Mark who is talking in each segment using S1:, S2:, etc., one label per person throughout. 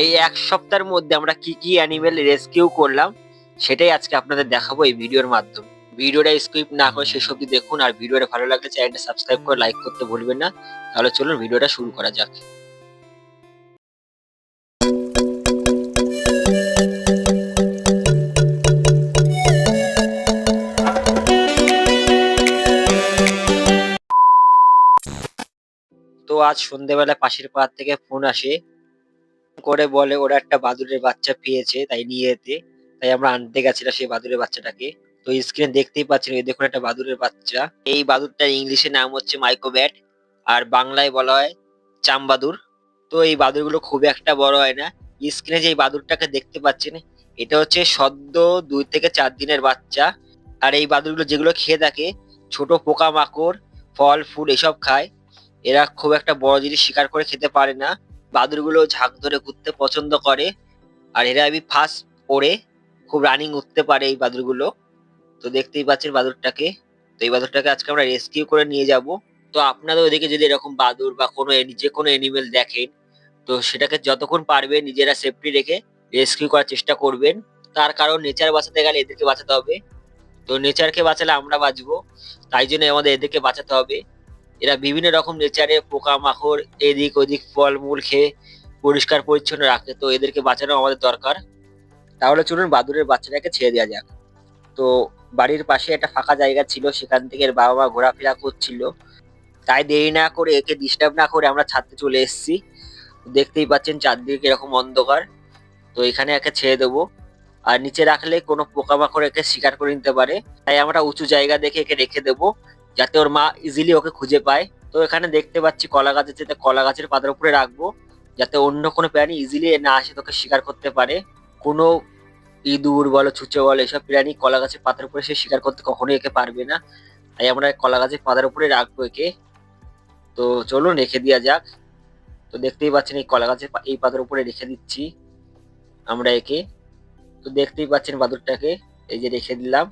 S1: এই এক সপ্তাহের মধ্যে আমরা কি কি অ্যানিমেল রেস্কিউ করলাম, সেটাই আজকে আপনাদের দেখাবো এই ভিডিওর মাধ্যমে। ভিডিওটা স্কিপ না করে শেষ দেখুন, আর ভিডিওটা ভালো লাগলে চ্যানেলটা সাবস্ক্রাইব করে লাইক করতে ভুলবেন না। তাহলে চলুন ভিডিওটা শুরু করা যাক। তো আজ সন্ধেবেলা পাশের পাড় থেকে ফোন আসে। করে বলে ওরা একটা বাদুড়ের বাচ্চা পেয়েছে তাই নিয়ে যেতে তাই আমরা আনতে গেছিলাম সেই বাদুড়ের বাচ্চাটাকে। তো স্ক্রিনে দেখতেই পাচ্ছেন, এই দেখুন একটা বাদুড়ের বাচ্চা। এই বাদুড়টার ইংলিশে নাম হচ্ছে মাইকোব্যাট আর বাংলায় বলা হয় চামবাদুর। তো এই বাদুড়গুলো খুব একটা বড় হয় না। স্ক্রিনে যে এই বাদুড়টাকে দেখতে পাচ্ছেন, এটা হচ্ছে সদ্য দুই থেকে চার দিনের বাচ্চা। আর এই বাদুড়গুলো যেগুলো খেয়ে থাকে, ছোট পোকামাকড়, ফল, ফুল, এসব খায়। এরা খুব একটা বড় জিনিস শিকার করে খেতে পারে না। বাদুড়গুলো ঝাঁক ধরে ঘুরতে পছন্দ করে। আর এরা আমি ফার্স্ট ওড়ে খুব রানিং উঠতে পারে এই বাদুড়গুলো তো দেখতেই পাচ্ছেন বাদুড়টাকে তো এই বাদুড়টাকে আজকে আমরা রেস্কিউ করে নিয়ে যাব। তো আপনাদের ওদিকে যদি এরকম বাদুড় বা কোনো যে কোনো এনিমেল দেখেন, তো সেটাকে যতক্ষণ পারবে নিজেরা সেফটি রেখে রেস্কিউ করার চেষ্টা করবেন। তার কারণ নেচার বাঁচাতে গেলে এদেরকে বাঁচাতে হবে। তো নেচারকে বাঁচালে আমরা বাঁচবো। তাই জন্য আমাদের এদেরকে বাঁচাতে হবে। এরা বিভিন্ন রকম নেচারে পোকামাকড়, এদিক ওদিক ফলমূল খেয়ে পরিষ্কার পরিচ্ছন্ন রাখে। তো এদেরকে বাঁচানো আমাদের দরকার। তাহলে চলুন বাদুরের বাচ্চাটাকে ছেড়ে দেওয়া যাক। তো বাড়ির পাশে একটা ফাঁকা জায়গা ছিল, সেখান থেকে এর বাবা মা ঘোরাফেরা করছিল। তাই দেরি না করে একে ডিস্টার্ব না করে আমরা ছাদে চলে এসেছি। দেখতেই পাচ্ছেন চারদিকে এরকম অন্ধকার। তো এখানে একে ছেড়ে দেবো। আর নিচে রাখলে কোনো পোকামাকড় একে শিকার করে নিতে পারে। তাই আমরা উঁচু জায়গা দেখে একে রেখে দেবো। যাতে ওর মা ইজিলি ওকে খুঁজে পায়। তো এখানে দেখতে পাচ্ছি কলা গাছের যেতে কলা গাছের পাতার উপরে রাখব, যাতে অন্য কোনো প্রাণী ইজিলি না আসে, তোকে শিকার করতে পারে। কোনো ইঁদুর বলো, ছুঁচো বলো, এসব প্রাণী কলা গাছের পাতার উপরে সে শিকার করতে কখনোই একে পারবে না। তাই আমরা কলা গাছের পাতার উপরে রাখব একে। তো চলুন, রেখে দেওয়া যাক। তো দেখতেই পাচ্ছেন, এই কলা গাছের এই পাতার উপরে রেখে দিচ্ছি আমরা একে। তো দেখতেই পাচ্ছেন বাদুরটাকে, এই যে রেখে দিলাম।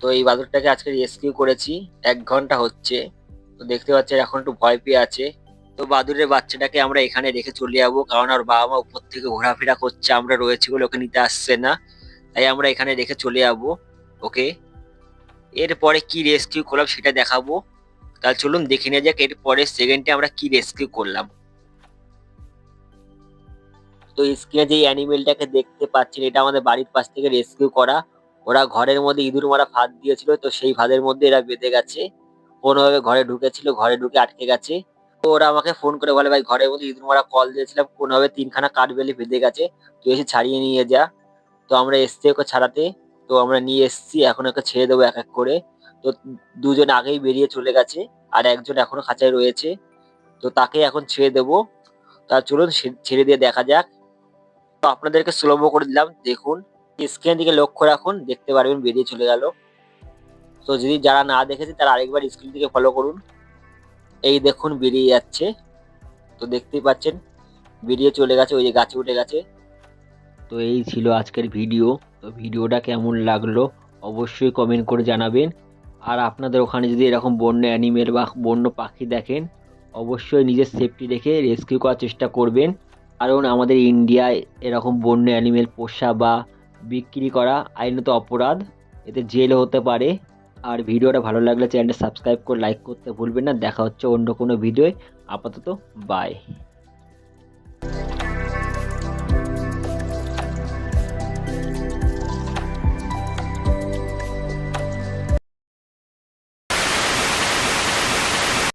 S1: তো এই বাদুরটাকে আজকে রেস্কিউ করেছি, এক ঘণ্টা হচ্ছে। তো দেখতে পাচ্ছেন এখন একটু ভয় পেয়ে আছে। তো বাদুরের বাচ্চাটাকে আমরা এখানে রেখে চলে যাব, কারণ আর বাবা মা উপর থেকে ঘোরাফেরা করছে, আমরা রয়েছি বলে ওকে নিতে আসছে না। তাই আমরা এখানে রেখে চলে যাব, ওকে। এরপরে কি রেস্কিউ করলাম সেটা দেখাবো। তাহলে চলুন দেখে নেওয়া যাক, এরপরে সেকেন্ডে আমরা কি রেস্কিউ করলাম। তো স্ক্রিনে যে অ্যানিমেলটাকে দেখতে পাচ্ছেন, এটা আমাদের বাড়ির পাশ থেকে রেস্কিউ করা। ওরা ঘরের মধ্যে ইঁদুর মারা ফাঁদ দিয়েছিল, তো সেই ফাঁদের মধ্যে এরা বেঁধে গেছে। কোনোভাবে ঘরে ঢুকেছিল, ঘরে ঢুকে আটকে গেছে। তো ওরা আমাকে ফোন করে বলে, ভাই, ঘরের মধ্যে ইঁদুর মারা কল দিয়েছিলাম, কোনোভাবে তিনখানা কাঠ বেলে বেঁধে গেছে, তুই এসে ছাড়িয়ে নিয়ে যা। তো আমরা এসছি ওকে ছাড়াতে, তো আমরা নিয়ে এসছি, এখন ওকে ছেড়ে দেবো এক এক করে। তো দুজন আগেই বেরিয়ে চলে গেছে, আর একজন এখনও খাঁচায় রয়েছে। তো তাকে এখন ছেড়ে দেবো। তা চলুন ছেড়ে দিয়ে দেখা যাক। তো আপনাদেরকে স্লোমো করে দিলাম, দেখুন। স্ক্রিন দিকে লক্ষ্য রাখুন, দেখতে পারবেন বেরিয়ে চলে গেল। তো যদি যারা না দেখেছে, তারা আরেকবার স্ক্রিন দিকে ফলো করুন। এই দেখুন বেরিয়ে যাচ্ছে। তো দেখতেই পাচ্ছেন, বেরিয়ে চলে গেছে, ওই যে গাছে উঠে গেছে। তো এই ছিল আজকের ভিডিও তো ভিডিওটা কেমন লাগল, অবশ্যই কমেন্ট করে জানাবেন। আর আপনাদের ওখানে যদি এরকম বন্য অ্যানিমেল বা বন্য পাখি দেখেন, অবশ্যই নিজের সেফটি রেখে রেস্কিউ করার চেষ্টা করবেন। কারণ আমাদের ইন্ডিয়ায় এরকম বন্য অ্যানিমেল পোষা বা বিক্রি করা আইনত অপরাধ। এতে জেল হতে পারে। আর ভিডিওটা ভালো লাগলে চ্যানেলটা সাবস্ক্রাইব করে লাইক করতে ভুলবেন না। দেখা হচ্ছে অন্য কোনো ভিডিওয়। আপাতত বাই